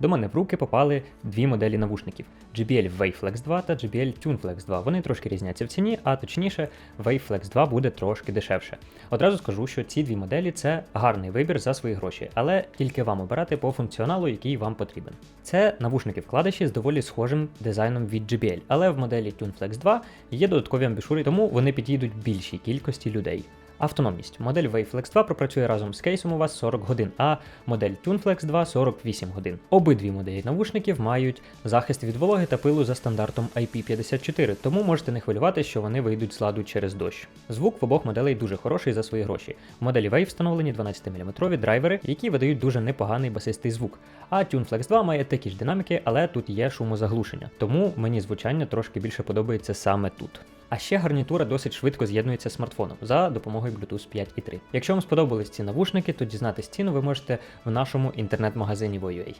До мене в руки попали дві моделі навушників: JBL Waveflex 2 та JBL TuneFlex 2. Вони трошки різняться в ціні, а точніше, Waveflex 2 буде трошки дешевше. Одразу скажу, що ці дві моделі це гарний вибір за свої гроші, але тільки вам обирати по функціоналу, який вам потрібен. Це навушники вкладиші з доволі схожим дизайном від JBL, але в моделі TuneFlex 2 є додаткові амбішури, тому вони підійдуть більшій кількості людей. Автономність. Модель Waveflex 2 пропрацює разом з кейсом у вас 40 годин, а модель TuneFlex 2 48 годин. Обидві моделі навушників мають захист від вологи та пилу за стандартом IP54, тому можете не хвилювати, що вони вийдуть з ладу через дощ. Звук в обох моделей дуже хороший за свої гроші. В моделі Wave встановлені 12-мм драйвери, які видають дуже непоганий басистий звук. А TuneFlex 2 має такі ж динаміки, але тут є шумозаглушення. Тому мені звучання трошки більше подобається саме тут. А ще гарнітура досить швидко з'єднується з смартфоном за допомогою Bluetooth 5.3. Якщо вам сподобались ці навушники, то дізнатись ціну ви можете в нашому інтернет-магазині Voyua.